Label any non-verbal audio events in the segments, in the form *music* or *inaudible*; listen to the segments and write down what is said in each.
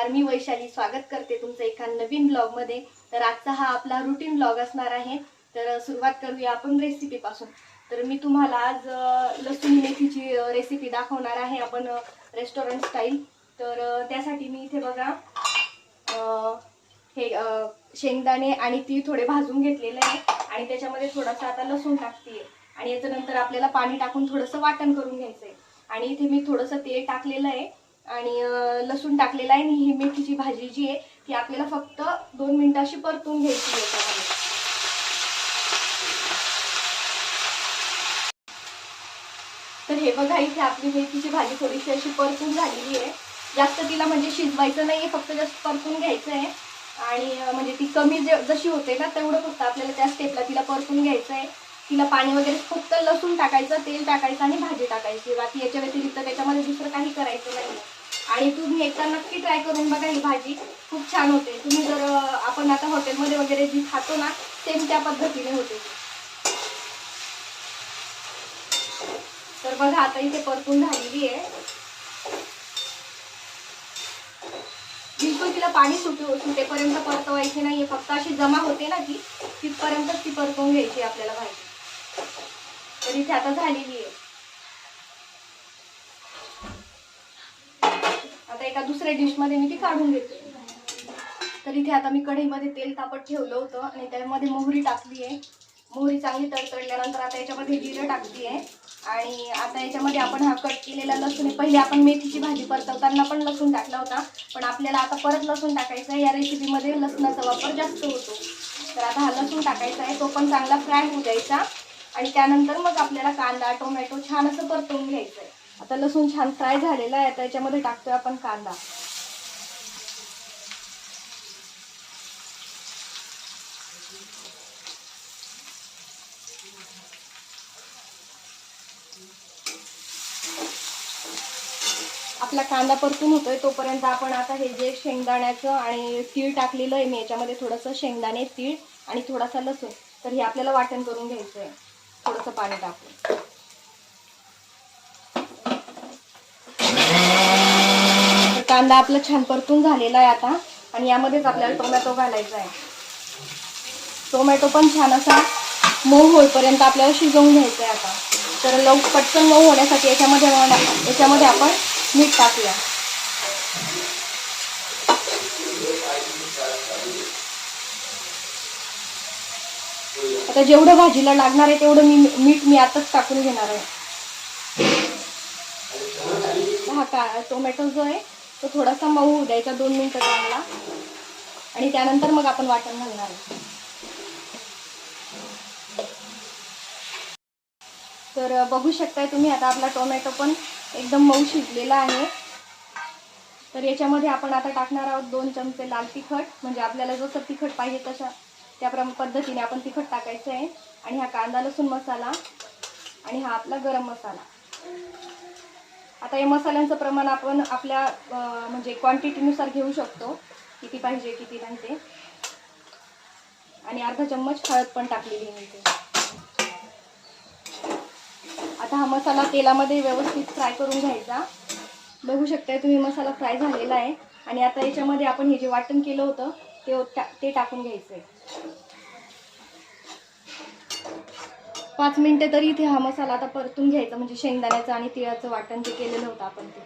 नमस्कार मी वैशाली स्वागत करते तुमचं एका नवीन ब्लॉगमध्ये तर आजचा हा आपला रुटीन ब्लॉग असणार आहे. तर सुरुवात करूया आपण रेसिपी पासून. तर मी तुम्हाला आज लसूण मेथीची रेसिपी दाखवणार आहे आपण रेस्टॉरंट स्टाईल तर त्यासाठी मी इथे बघा हे शेंगदाणे आणि ती थोडे भाजून घेतलेले आहे आणि त्याच्यामध्ये थोडासा आता लसूण टाकते आणि याच्यानंतर आपल्याला पाणी टाकून थोडंसं वाटण करून घ्यायचं आहे आणि इथे मी थोडंसं तेल टाकलेलं आहे. आणि लसूण टाकलेलं आहे आणि ही मेथीची भाजी जी आहे ती आपल्याला फक्त दोन मिनिटं अशी परतून घ्यायची आहे तर हे बघा इथे आपली मेथीची भाजी थोडीशी अशी परतून झालेली आहे. जास्त तिला म्हणजे शिजवायचं नाही आहे फक्त जास्त परतून घ्यायचं आहे. आणि म्हणजे ती कमी जशी होते ना तेवढं फक्त आपल्याला त्या स्टेपला तिला परतून घ्यायचं आहे. तिला पाणी वगैरे फक्त लसूण टाकायचं तेल टाकायचं आणि भाजी टाकायची. बाकी याच्या व्यतिरिक्त त्याच्यामध्ये दुसरं काही करायचं नाही. आणि तुम्ही एकदा नक्की ट्राय करून बघा ही भाजी. खूप छान होते. तुम्ही जर आपण आता हॉटेलमध्ये वगैरे जी खातो ना सेम त्या पद्धतीने होते. तर बघा आता इथे परतून झालेली आहे. बिलकुल तिला पाणी सुटू सुटेपर्यंत परतवायची नाहीये. फक्त अशी जमा होते ना ती तिथपर्यंतच ती परतवून घ्यायची आपल्याला भाजी. तर इथे आता झालेली आहे. आता एका दुसऱ्या डिशमध्ये मी ती काढून घेते तर इथे आता मी कढईमध्ये तेल तापत ठेवलं होतं आणि त्यामध्ये मोहरी टाकली आहे. मोहरी चांगली तडतडल्यानंतर आता याच्यामध्ये जिरं टाकली आहे आणि आता याच्यामध्ये आपण हा कट केलेला लसूण आहे. पहिले आपण मेथीची भाजी परतवताना पण लसूण टाकला होता. पण आपल्याला आता परत लसूण टाकायचं आहे. या रेसिपीमध्ये लसणाचा वापर जास्त होतो. तर आता हा लसूण टाकायचा आहे. तो पण चांगला फ्राय होऊ द्यायचा. आणि त्यानंतर मग आपल्याला कांदा टोमॅटो छान असं परतवून घ्यायचं आहे आता लसूण छान फ्राय झालेला आहे आता याच्यामध्ये टाकतोय आपण कांदा. आपला कांदा परतून होतोय तोपर्यंत आपण आता हे जे शेंगदाण्याचं आणि तीळ टाकलेलं आहे मी याच्यामध्ये थोडंसं शेंगदाणे तीळ आणि थोडासा लसूण तर हे आपल्याला वाटण करून घ्यायचं आहे थोडंसं पाणी टाकून कांदा आपला छान परतून झालेला आहे आता. आणि यामध्येच आपल्याला टोमॅटो घालायचा आहे. टोमॅटो पण छान असा मऊ होईपर्यंत आपल्याला शिजवून घ्यायचा आहे आता. तर लव पटकन मऊ होण्यासाठी याच्यामध्ये याच्यामध्ये आपण मीठ टाकूया. आता जेवढं भाजीला लागणार आहे तेवढं मी मीठ मी आताच टाकून घेणार आहे. हा का टोमॅटो जो आहे तो थोडासा मऊ होऊ द्यायचा दोन मिनटं चांगला. आणि त्यानंतर मग आपण वाटण घालणार आहे. तर बघू शकताय तुम्ही आता आपला टोमॅटो पण एकदम मऊ शिजलेला आहे. तर याच्यामध्ये आपण आता टाकणार आहोत दोन चमचे लाल तिखट. म्हणजे आपल्याला जसं तिखट पाहिजे तशा त्या पद्धतीने आपण तिखट टाकायचं आहे. आणि हा कांदा लसूण मसाला आणि हा आपला गरम मसाला. आता या मसाल्यांचं प्रमाण आपण आपल्या म्हणजे क्वांटिटीनुसार घेऊ शकतो. किती पाहिजे किती नाही ते. आणि अर्धा चम्मच हळद पण टाकलेली मी आता हा मसाला तेलामध्ये व्यवस्थित फ्राय करून घ्यायचा. बघू शकताय तुम्ही मसाला फ्राय झालेला आहे. आणि आता याच्यामध्ये आपण हे जे वाटण केलं होतं ते टा ते टाकून घ्यायचं आहे पाच मिनटं तरी इथे हा मसाला आता परतून घ्यायचा म्हणजे शेंगदाण्याचं आणि तिळाचं वाटण जे केलेलं होतं आपण ते.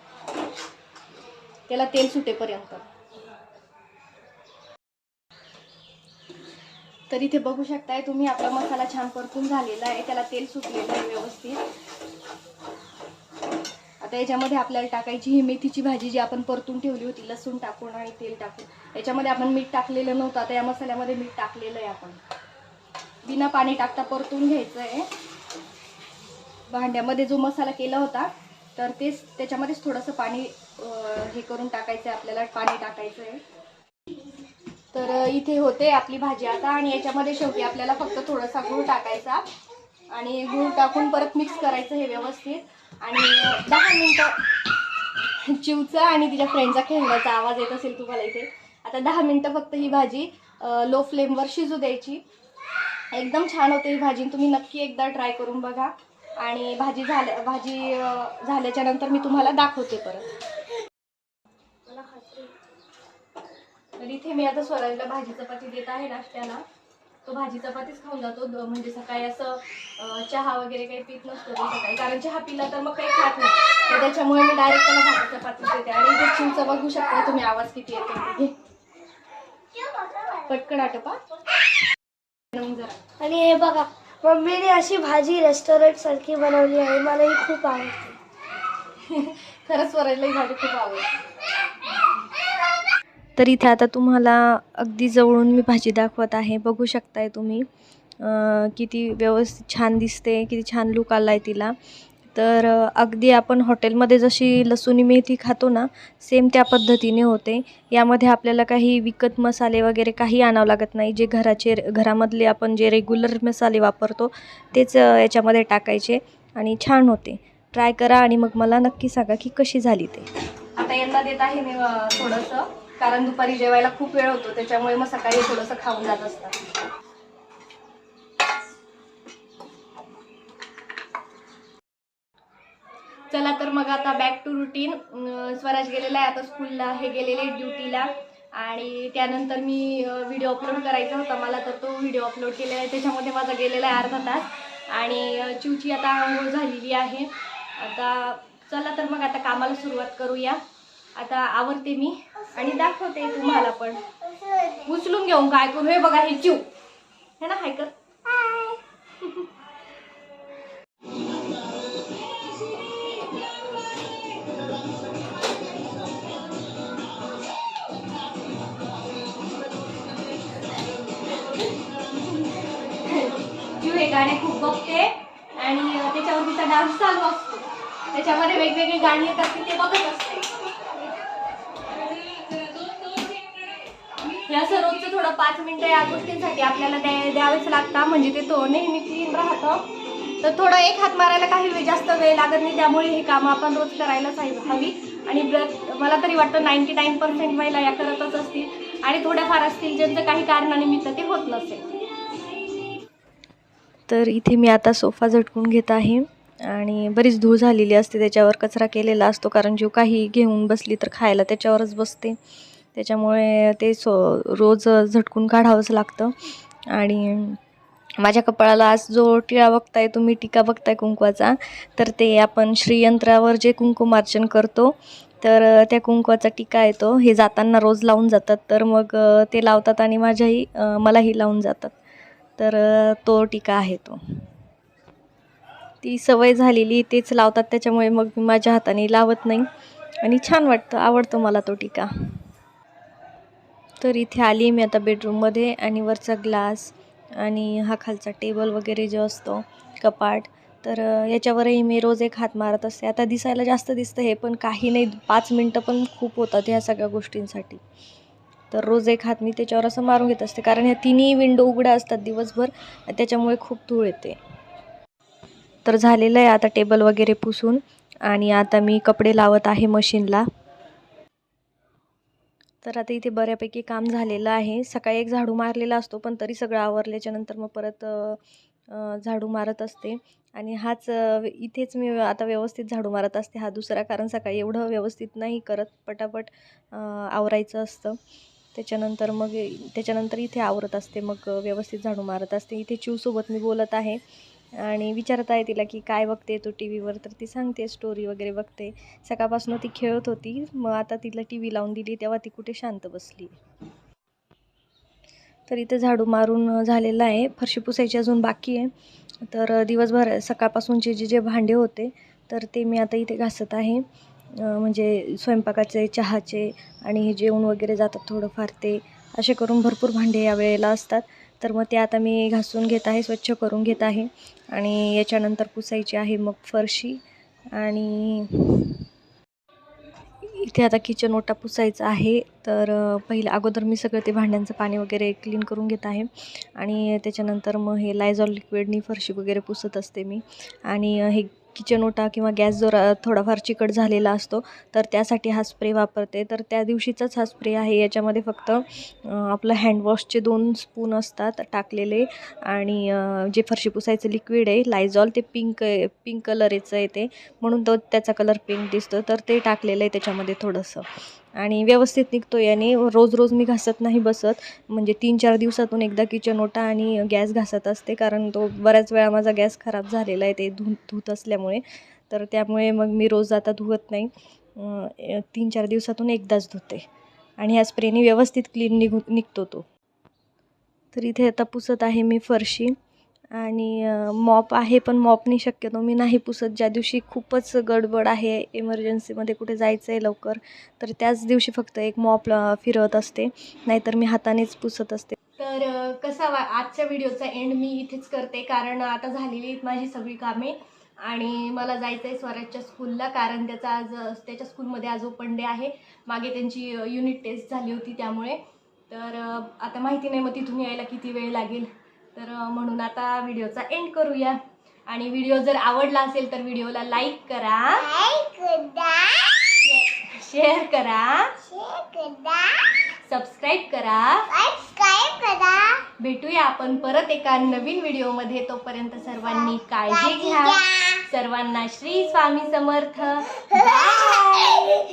त्याला तेल सुटेपर्यंत. तर इथे बघू शकताय तुम्ही आपला मसाला छान परतून झालेला आहे. त्याला तेल सुटलेलं आहे व्यवस्थित. आता याच्यामध्ये आपल्याला टाकायची ही मेथीची भाजी जी आपण परतून ठेवली होती लसूण टाकून आणि तेल टाकून. याच्यामध्ये आपण मीठ टाकलेलं नव्हतं आता या मसाल्यामध्ये मीठ टाकलेलं आहे आपण. बिना पाणी टाकता परतून घ्यायचं आहे भांड्यामध्ये जो मसाला केला होता तर तेच त्याच्यामध्येच थोडंसं पाणी हे करून टाकायचं आहे आपल्याला पाणी टाकायचं आहे तर इथे होते आपली भाजी आता आणि याच्यामध्ये शेवटी आपल्याला फक्त थोडासा गूळ टाकायचा. आणि गूळ टाकून परत मिक्स करायचं हे व्यवस्थित. आणि दहा मिनटं चिवचा आणि तिच्या फ्रेंडचा खेळण्याचा आवाज येत असेल तुम्हाला इथे. आता दहा मिनटं फक्त ही भाजी लो फ्लेमवर शिजू द्यायची. एकदम छान होते ही भाजी. तुम्ही नक्की एकदा ट्राय करून बघा. आणि भाजी झाल्या भाजी झाल्याच्यानंतर मी तुम्हाला दाखवते परत. तर इथे मी आता स्वराजला भाजी चपाती देत आहे नाश्त्याला. तो भाजी चपातीच खाऊन जातो. द- म्हणजे सकाळी असं चहा वगैरे काही पीत नसतो तो सकाळी. कारण चहा पिला तर मग काही खात नाही. तर त्याच्यामुळे मी डायरेक्ट त्याला भाजी चपाती देते. आणि इथे बघू शकता तुम्ही आवाज किती येतो पटकन आटपा. आणि हे बघा मम्मीने अशी भाजी रेस्टॉरंट सारखी बनवली आहे मला ही खूप आवडते. *laughs* खरंच स्वराजला ही भाजी खूप आवडते. तर इथे आता तुम्हाला अगदी जवळून मी भाजी दाखवत आहे. बघू शकताय तुम्ही अं, किती व्यवस्थित छान दिसते किती छान लुक आला आहे तिला. तर अगदी आपण हॉटेलमध्ये जशी लसूणी मेथी खातो ना सेम त्या पद्धतीने होते. यामध्ये आपल्याला काही विकत मसाले वगैरे काही आणावं लागत नाही. जे घराचे घरामधले आपण जे रेग्युलर मसाले वापरतो तेच याच्यामध्ये टाकायचे आणि छान होते. ट्राय करा आणि मग मला नक्की सांगा की कशी झाली ते. आता यांना देत आहे मी थोडंसं. कारण दुपारी जेवायला खूप वेळ होतो त्याच्यामुळे मग सकाळी थोडंसं खाऊन जात असतात. चला तर मग आता बॅक टू रुटीन स्वराज गेलेला आहे आता स्कूलला हे गेलेले ड्युटीला आणि त्यानंतर मी व्हिडिओ अपलोड करायचा होता मला तर तो व्हिडिओ अपलोड केलेला आहे. त्याच्यामध्ये माझा गेलेला आहे अर्धा तास. आणि चिवची आता आंघोळ झालेली आहे. आता चला तर मग आता कामाला सुरुवात करूया. आता आवरते मी आणि दाखवते तुम्हाला पण. उचलून घेऊन काय करू? हे बघा हे चिव. है ना हायकर गाणे खूप बघते. आणि त्याच्यावर तिचा डान्स चालू असतो. त्याच्यामध्ये वेगवेगळी गाणी येतात ते बघत असते. हे असं रोजचं थोडं पाच मिनिटं या गोष्टींसाठी आपल्याला द्यावेच लागतं म्हणजे ते तो नेहमी क्लीन राहतं. तर थोडं एक हात मारायला काही वेळ जास्त वेळ लागत नाही. त्यामुळे हे कामं आपण रोज करायलाच हवी हवी. आणि मला तरी वाटतं नाईंटी नाईन पर्सेंट महिला या करतच असतील. आणि थोड्याफार असतील ज्यांचं काही कारणानिमित्त ते होत नसेल. तर इथे मी आता सोफा झटकून घेत आहे. आणि बरीच धूळ झालेली असते त्याच्यावर कचरा केलेला असतो कारण जो काही घेऊन बसली तर खायला त्याच्यावरच बसते. त्याच्यामुळे ते सो रोज झटकून काढावंच लागतं. आणि माझ्या कपाळाला आज जो टिळा बघताय तुम्ही टीका बघताय कुंकवाचा तर ते आपण श्रीयंत्रावर जे कुंकुमार्चन करतो तर त्या कुंकवाचा टिका येतो. हे जाताना रोज लावून जातात तर मग ते लावतात आणि माझ्याही मलाही लावून जातात. तर तो टीका आहे तो. ती सवय झालेली तेच लावतात. त्याच्यामुळे मग मी माझ्या हाताने लावत नाही. आणि छान वाटतं आवडतो मला तो टीका. तर इथे आली मी आता बेडरूममध्ये आणि वरचा ग्लास आणि हा खालचा टेबल वगैरे जो असतो कपाट. तर याच्यावरही मी रोज एक हात मारत असते. आता दिसायला जास्त दिसतं हे पण काही नाही. पाच मिनटं पण खूप होतात ह्या सगळ्या गोष्टींसाठी. तर रोज एक हात मी त्याच्यावर असं मारून घेत असते. कारण ह्या तिन्ही विंडो उघड्या असतात दिवसभर त्याच्यामुळे खूप धूळ येते. तर झालेलं आहे आता टेबल वगैरे पुसून आणि आता मी कपडे लावत आहे मशीनला. तर आता इथे बऱ्यापैकी काम झालेलं आहे. सकाळी एक झाडू मारलेला असतो पण तरी सगळं आवरल्याच्या नंतर मग परत झाडू मारत असते. आणि हाच इथेच मी आता व्यवस्थित झाडू मारत असते. हा दुसरा कारण सकाळी एवढं व्यवस्थित नाही करत. पटापट आवरायचं असतं. त्याच्यानंतर मग त्याच्यानंतर इथे आवरत असते मग व्यवस्थित झाडू मारत असते. इथे चिवसोबत मी बोलत आहे आणि विचारत आहे तिला की काय बघते तू टी व्हीवर तर ती सांगते स्टोरी वगैरे बघते. सकाळपासून ती खेळत होती. मग आता तिला टी व्ही लावून दिली तेव्हा ती कुठे शांत बसली. तर इथे झाडू मारून झालेलं आहे. फरशी पुसायची अजून बाकी आहे. तर दिवसभर सकाळपासूनचे जे जे भांडे होते तर ते मी आता इथे घासत आहे. म्हणजे स्वयंपाकाचे चहाचे आणि हे जेवण वगैरे जातात थोडंफार ते असे करून भरपूर भांडे या वेळेला असतात. तर मग ते आता मी घासून घेत आहे स्वच्छ करून घेत आहे आणि याच्यानंतर पुसायची आहे मग फरशी आणि इथे आता किचन ओटा पुसायचा आहे. तर पहिलं अगोदर मी सगळं ते भांड्यांचं पाणी वगैरे क्लीन करून घेत आहे आणि त्याच्यानंतर मग हे लायझॉल लिक्विडनी फरशी वगैरे पुसत असते मी आणि हे किचन ओटा किंवा गॅस जो थोडाफार चिकट झालेला असतो तर त्यासाठी हा स्प्रे वापरते. तर त्या दिवशीचाच हा स्प्रे आहे. याच्यामध्ये फक्त आपलं हँडवॉशचे दोन स्पून असतात टाकलेले आणि जे फरशी पुसायचं लिक्विड आहे लायझॉल ते पिंक पिंक कलर याचं आहे ते. म्हणून तो त्याचा कलर पिंक दिसतो. तर ते टाकलेलं आहे त्याच्यामध्ये थोडंसं. आणि व्यवस्थित निघतो याने रोज रोज मी घासत नाही बसत. म्हणजे तीन चार दिवसातून एकदा किचन ओटा आणि गॅस घासत असते कारण तो बऱ्याच वेळा माझा गॅस खराब झालेला आहे ते धु धुत असल्यामुळे. तर त्यामुळे मग मी रोज आता धुवत नाही. तीन चार दिवसातून एकदाच धुते. आणि ह्या स्प्रेने व्यवस्थित क्लीन निघू निघतो तो. तर इथे आता पुसत आहे मी फरशी. आणि मॉप आहे पण मॉपनी शक्यतो. मी नाही पुसत. ज्या दिवशी खूपच गडबड आहे इमर्जन्सीमध्ये कुठे जायचं आहे लवकर तर त्याच दिवशी फक्त एक मॉप फिरवत असते. नाहीतर मी हातानेच पुसत असते. तर कसा वा आजच्या व्हिडिओचा एंड मी इथेच करते. कारण आता झालेली आहेत माझी सगळी कामे. आणि मला जायचं आहे स्वराजच्या स्कूलला कारण त्याचा आज त्याच्या स्कूलमध्ये आज ओपन डे आहे. मागे त्यांची युनिट टेस्ट झाली होती त्यामुळे. तर आता माहिती नाही मग तिथून यायला किती वेळ लागेल. तर म्हणून आता व्हिडिओचा एंड करूया. आणि व्हिडिओ जर आवडला असेल तर व्हिडिओला लाईक करा. शेअर करा. सबस्क्राईब करा. भेटूया आपण परत एका नवीन व्हिडिओमध्ये. तोपर्यंत सर्वांनी काळजी घ्या. सर्वांना श्री स्वामी समर्थ. *laughs*